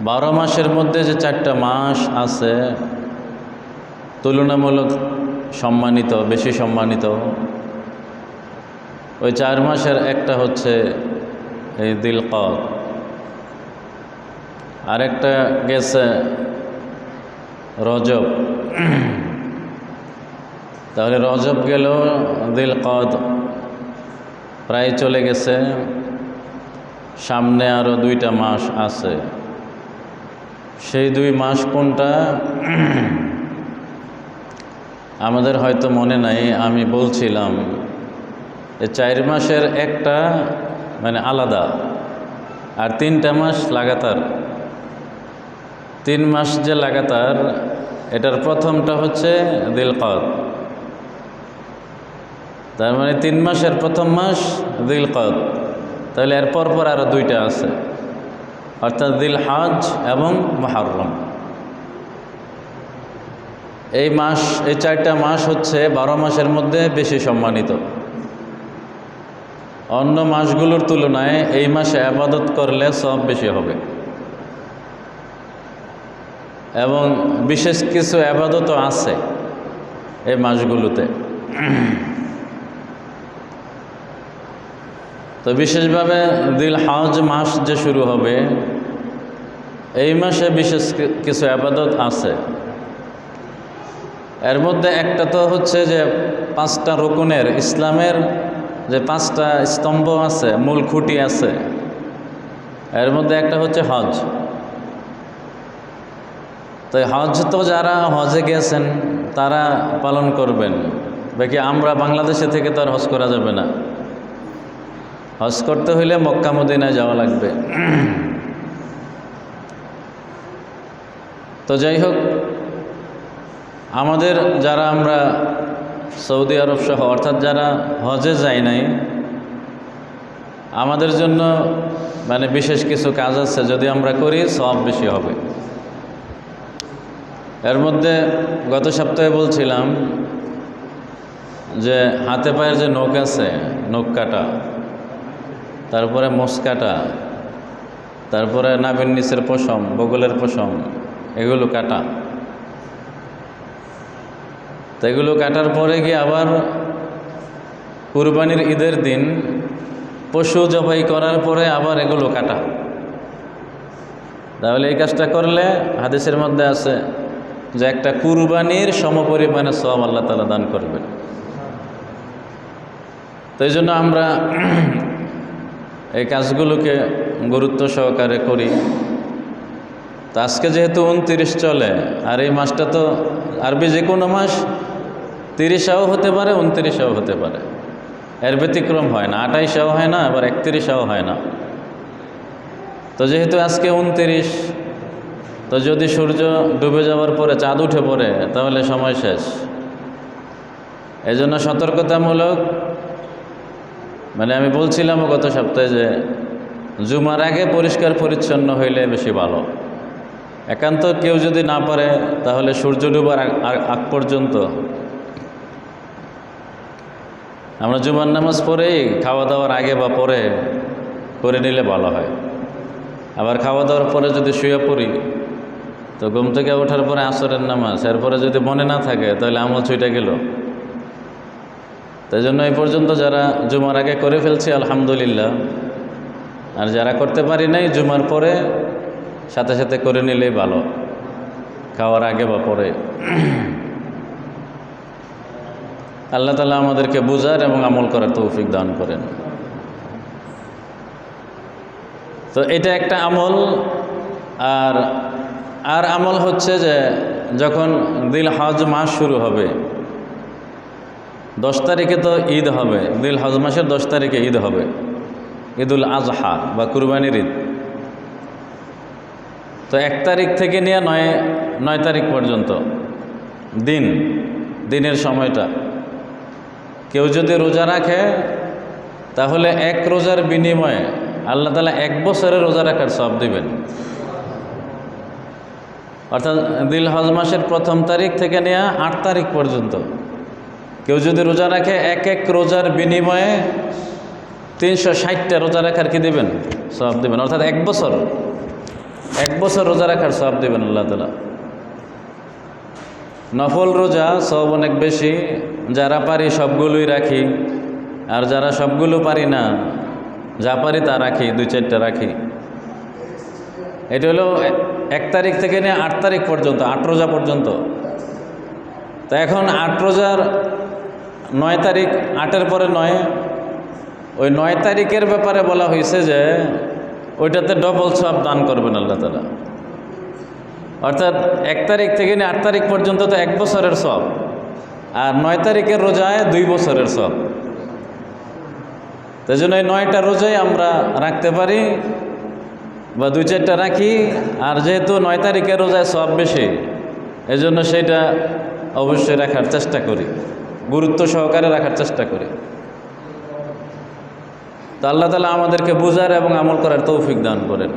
বারো মাসের মধ্যে যে চারটা মাস আছে, তুলনামূলক সম্মানিত, বেশি সম্মানিত, ওই চার মাসের একটা হচ্ছে এই দিলকদ। আরেকটা গেছে রজব। তাহলে রজব গেল, দিলকদ প্রায় চলে গেছে। সামনে আরও দুইটা মাস আছে। সেই দুই মাস কোনটা? আমাদের হয়তো মনে নাই, আমি বলছিলাম যে চার মাসের একটা মানে আলাদা আর তিনটা মাস লাগাতার। তিন মাস যে লাগাতার, এটার প্রথমটা হচ্ছে দিলকদ। তার মানে তিন মাসের প্রথম মাস দিলকদ। তাহলে এর পর পর আরও দুইটা আছে। অর্থাৎ দিল হাজ এবং মহারম এই মাস, এই চারটা মাস হচ্ছে বারো মাসের মধ্যে বেশি সম্মানিত। অন্য মাসগুলোর তুলনায় এই মাসে আবাদত করলে সব বেশি হবে। এবং বিশেষ কিছু আবাদতও আছে এই মাসগুলোতে। তো বিশেষভাবে দিল হজ মাস যে শুরু হবে, এই মাসে বিশেষ কিছু আবাদত আছে। এর মধ্যে একটা তো হচ্ছে যে পাঁচটা রকুনের, ইসলামের যে পাঁচটা স্তম্ভ আছে, মূল খুঁটি আছে, এর মধ্যে একটা হচ্ছে হজ। তো হজ তো যারা হজে গেছেন তারা পালন করবেন। বাকি আমরা বাংলাদেশে থেকে তো আর হজ করা যাবে না। হজ করতে হইলে মক্কা মদিনায় যাওয়া লাগবে। তো যাই হোক, আমাদের যারা আমরা সৌদি আরব সহ, অর্থাৎ যারা হজে যায় নাই, আমাদের জন্য মানে বিশেষ কিছু কাজ আছে, যদি আমরা করি সব বেশি হবে। এর মধ্যে গত সপ্তাহে বলছিলাম যে হাতে পায়ের যে নখ আছে, নখ কাটা তারপরে মোষ কাটা তারপরে নাবিন নিচের পশম, বগলের পশম, এগুলো কাটা। তো এগুলো কাটার পরে গিয়ে আবার কুরবানির ঈদের দিন পশু জবাই করার পরে আবার এগুলো কাটা। তাহলে এই কাজটা করলে হাদিসের মধ্যে আছে যে একটা কুরবানির সমপরিমাণে সব আল্লাহ তালা দান করবেন। তো এই জন্য আমরা এই কাজগুলোকে গুরুত্ব সহকারে করি। তো আজকে যেহেতু উনতিরিশ চলে, আর এই মাসটা তো আরবি যে কোনো মাস তিরিশাও হতে পারে, উনতিরিশাও হতে পারে। এর ব্যতিক্রম হয় না, আটাইশাও হয় না, আবার একত্রিশাও হয় না। তো যেহেতু আজকে উনতিরিশ, তো যদি সূর্য ডুবে যাওয়ার পরে চাঁদ উঠে পড়ে, তাহলে সময় শেষ। এই জন্য সতর্কতামূলক মানে আমি বলছিলাম গত সপ্তাহে যে জুমার আগে পরিষ্কার পরিচ্ছন্ন হইলে বেশি ভালো। একান্ত কেউ যদি না পারে, তাহলে সূর্য ডুবার আগ পর্যন্ত। আমরা জুমার নামাজ পড়েই খাওয়া দাওয়ার আগে বা পরে করে নিলে ভালো হয়। আবার খাওয়া দাওয়ার পরে যদি শুয়ে পড়ি, তো ঘুম থেকে ওঠার পরে আসরের নামাজ, এরপরে যদি মনে না থাকে, তাহলে আমল ছুটে গেল। তাই জন্য এই পর্যন্ত যারা জুমার আগে করে ফেলছি, আলহামদুলিল্লাহ। আর যারা করতে পারি নাই, জুমার পরে সাথে সাথে করে নিলেই ভালো। খাওয়ার আগে বা পরে। আল্লাহ তালা আমাদেরকে বুঝার এবং আমল করার তৌফিক দান করেন। তো এটা একটা আমল। আর আর আমল হচ্ছে যে যখন দিল হজ মাস শুরু হবে দশ তারিখে তো ঈদ হবে দিল হজ মাসের দশ তারিখে ঈদ হবে। ঈদুল আজহা বা কুরবানির ঈদ। তো এক তারিখ থেকে নিয়ে নয় নয় তারিখ পর্যন্ত দিন, দিনের সময়টা। কেউ যদি রোজা রাখে, তাহলে এক রোজার বিনিময়ে আল্লাহ তালা এক বছরের রোজা রাখার সব দিবেন। অর্থাৎ দিল হজ মাসের প্রথম তারিখ থেকে নিয়ে আট তারিখ পর্যন্ত কেউ যদি রোজা রাখে, এক এক রোজার বিনিময়ে তিনশো ষাটটা রোজা রাখার কি দেবেন? সব দেবেন। অর্থাৎ এক বছর। এক বছর রোজা রাখার সব দেবেন আল্লাহ তালা নফল রোজা সব অনেক বেশি। যারা পারি সবগুলোই রাখি। আর যারা সবগুলো পারি না, যা পারি তা রাখি, দুই চারটা রাখি। এটা হলো এক তারিখ থেকে নিয়ে আট তারিখ পর্যন্ত, আট রোজা পর্যন্ত। তা এখন আট রোজার নয় তারিখ, আটের পরে নয়। ওই নয় তারিখের ব্যাপারে বলা হয়েছে যে ওইটাতে ডবল সব দান করবেন আল্লাহ তালা অর্থাৎ এক তারিখ থেকে নিয়ে আট তারিখ পর্যন্ত তো এক বছরের সব আর নয় তারিখের রোজায় দুই বছরের সব তাই জন্য এই নয়টা রোজাই আমরা রাখতে পারি বা দুই চারটা রাখি, আর যেহেতু নয় তারিখের রোজায় সব বেশি, এজন্য সেটা অবশ্যই রাখার চেষ্টা করি। গুরুত্ব সহকারে রাখার চেষ্টা করি। তো আল্লাহ তালা আমাদেরকে বুঝার এবং আমল করার তৌফিক দান করেন।